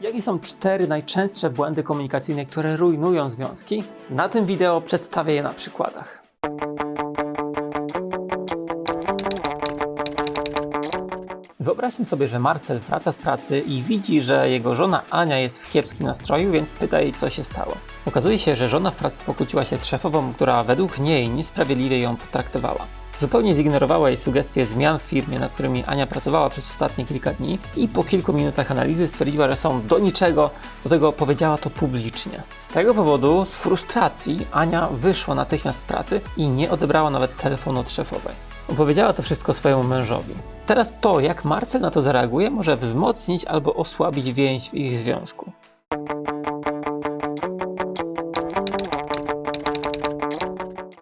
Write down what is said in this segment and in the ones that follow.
Jakie są cztery najczęstsze błędy komunikacyjne, które rujnują związki? Na tym wideo przedstawię je na przykładach. Wyobraźmy sobie, że Marcel wraca z pracy i widzi, że jego żona Ania jest w kiepskim nastroju, więc pyta jej, co się stało. Okazuje się, że żona w pracy pokłóciła się z szefową, która według niej niesprawiedliwie ją potraktowała. Zupełnie zignorowała jej sugestie zmian w firmie, nad którymi Ania pracowała przez ostatnie kilka dni i po kilku minutach analizy stwierdziła, że są do niczego, do tego powiedziała to publicznie. Z tego powodu, z frustracji, Ania wyszła natychmiast z pracy i nie odebrała nawet telefonu od szefowej. Opowiedziała to wszystko swojemu mężowi. Teraz to, jak Marcel na to zareaguje, może wzmocnić albo osłabić więź w ich związku.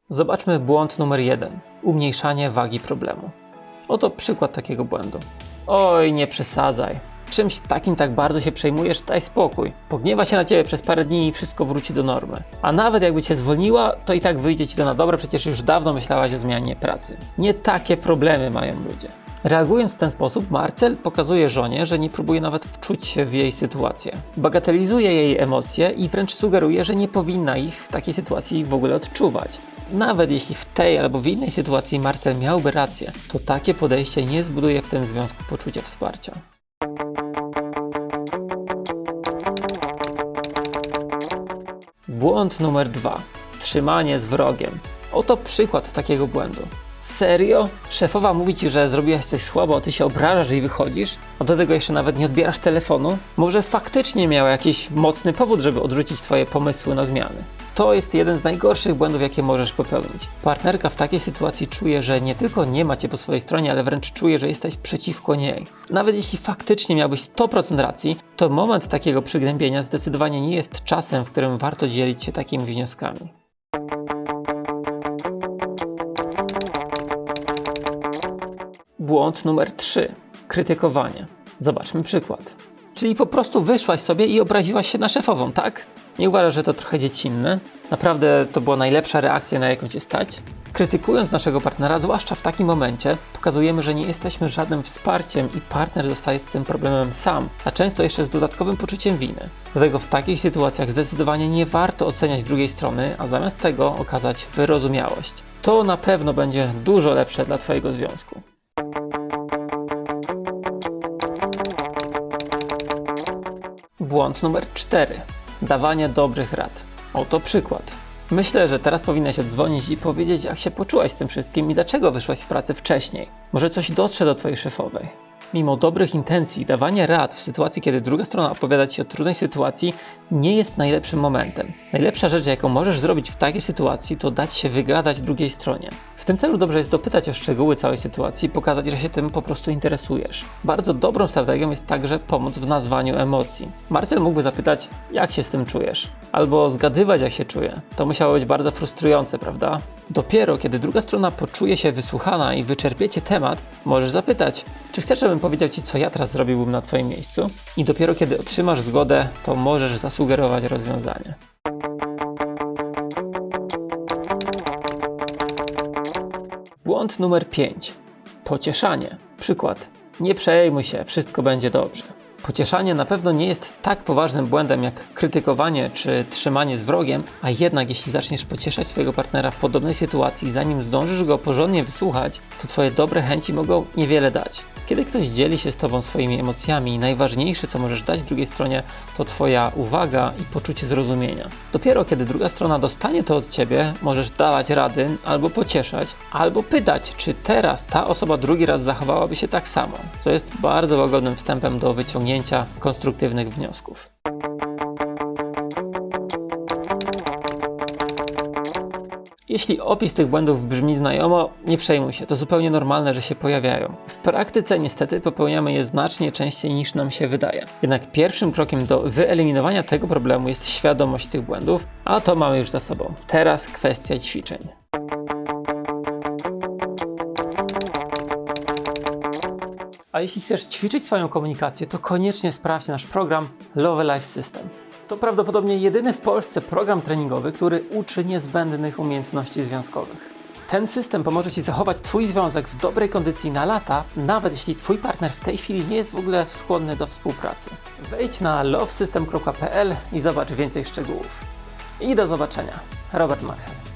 Zobaczmy błąd numer jeden: umniejszanie wagi problemu. Oto przykład takiego błędu. Oj, nie przesadzaj. Czymś takim tak bardzo się przejmujesz, daj spokój. Pogniewa się na ciebie przez parę dni i wszystko wróci do normy. A nawet jakby cię zwolniła, to i tak wyjdzie ci to na dobre, przecież już dawno myślałaś o zmianie pracy. Nie takie problemy mają ludzie. Reagując w ten sposób, Marcel pokazuje żonie, że nie próbuje nawet wczuć się w jej sytuację. Bagatelizuje jej emocje i wręcz sugeruje, że nie powinna ich w takiej sytuacji w ogóle odczuwać. Nawet jeśli w tej albo w innej sytuacji Marcel miałby rację, to takie podejście nie zbuduje w tym związku poczucia wsparcia. Błąd numer dwa. Trzymanie z wrogiem. Oto przykład takiego błędu. Serio? Szefowa mówi ci, że zrobiłaś coś słabo, ty się obrażasz i wychodzisz? A do tego jeszcze nawet nie odbierasz telefonu? Może faktycznie miała jakiś mocny powód, żeby odrzucić twoje pomysły na zmiany. To jest jeden z najgorszych błędów, jakie możesz popełnić. Partnerka w takiej sytuacji czuje, że nie tylko nie ma cię po swojej stronie, ale wręcz czuje, że jesteś przeciwko niej. Nawet jeśli faktycznie miałbyś 100% racji, to moment takiego przygnębienia zdecydowanie nie jest czasem, w którym warto dzielić się takimi wnioskami. Błąd numer 3. Krytykowanie. Zobaczmy przykład. Czyli po prostu wyszłaś sobie i obraziłaś się na szefową, tak? Nie uważasz, że to trochę dziecinne? Naprawdę to była najlepsza reakcja, na jaką cię stać? Krytykując naszego partnera, zwłaszcza w takim momencie, pokazujemy, że nie jesteśmy żadnym wsparciem i partner zostaje z tym problemem sam, a często jeszcze z dodatkowym poczuciem winy. Dlatego w takich sytuacjach zdecydowanie nie warto oceniać drugiej strony, a zamiast tego okazać wyrozumiałość. To na pewno będzie dużo lepsze dla Twojego związku. Błąd numer 4. Dawanie dobrych rad. Oto przykład. Myślę, że teraz powinnaś oddzwonić i powiedzieć, jak się poczułaś z tym wszystkim i dlaczego wyszłaś z pracy wcześniej. Może coś dotrze do twojej szefowej. Mimo dobrych intencji, dawanie rad w sytuacji, kiedy druga strona opowiada ci o trudnej sytuacji, nie jest najlepszym momentem. Najlepsza rzecz, jaką możesz zrobić w takiej sytuacji, to dać się wygadać drugiej stronie. Tym celu dobrze jest dopytać o szczegóły całej sytuacji i pokazać, że się tym po prostu interesujesz. Bardzo dobrą strategią jest także pomoc w nazwaniu emocji. Marcel mógłby zapytać, jak się z tym czujesz? Albo zgadywać, jak się czuje. To musiało być bardzo frustrujące, prawda? Dopiero kiedy druga strona poczuje się wysłuchana i wyczerpiecie temat, możesz zapytać, czy chcesz, żebym powiedział ci, co ja teraz zrobiłbym na twoim miejscu? I dopiero kiedy otrzymasz zgodę, to możesz zasugerować rozwiązanie. Błąd numer 5. Pocieszanie. Przykład. Nie przejmuj się, wszystko będzie dobrze. Pocieszanie na pewno nie jest tak poważnym błędem jak krytykowanie czy trzymanie z wrogiem, a jednak jeśli zaczniesz pocieszać swojego partnera w podobnej sytuacji, zanim zdążysz go porządnie wysłuchać, to twoje dobre chęci mogą niewiele dać. Kiedy ktoś dzieli się z tobą swoimi emocjami, najważniejsze co możesz dać drugiej stronie to twoja uwaga i poczucie zrozumienia. Dopiero kiedy druga strona dostanie to od ciebie, możesz dawać rady albo pocieszać, albo pytać, czy teraz ta osoba drugi raz zachowałaby się tak samo, co jest bardzo łagodnym wstępem do wyciągnięcia konstruktywnych wniosków. Jeśli opis tych błędów brzmi znajomo, nie przejmuj się, to zupełnie normalne, że się pojawiają. W praktyce niestety popełniamy je znacznie częściej niż nam się wydaje. Jednak pierwszym krokiem do wyeliminowania tego problemu jest świadomość tych błędów, a to mamy już za sobą. Teraz kwestia ćwiczeń. A jeśli chcesz ćwiczyć swoją komunikację, to koniecznie sprawdź nasz program Love Life System. To prawdopodobnie jedyny w Polsce program treningowy, który uczy niezbędnych umiejętności związkowych. Ten system pomoże Ci zachować Twój związek w dobrej kondycji na lata, nawet jeśli Twój partner w tej chwili nie jest w ogóle skłonny do współpracy. Wejdź na lovesystem.pl i zobacz więcej szczegółów. I do zobaczenia. Robert Marchel.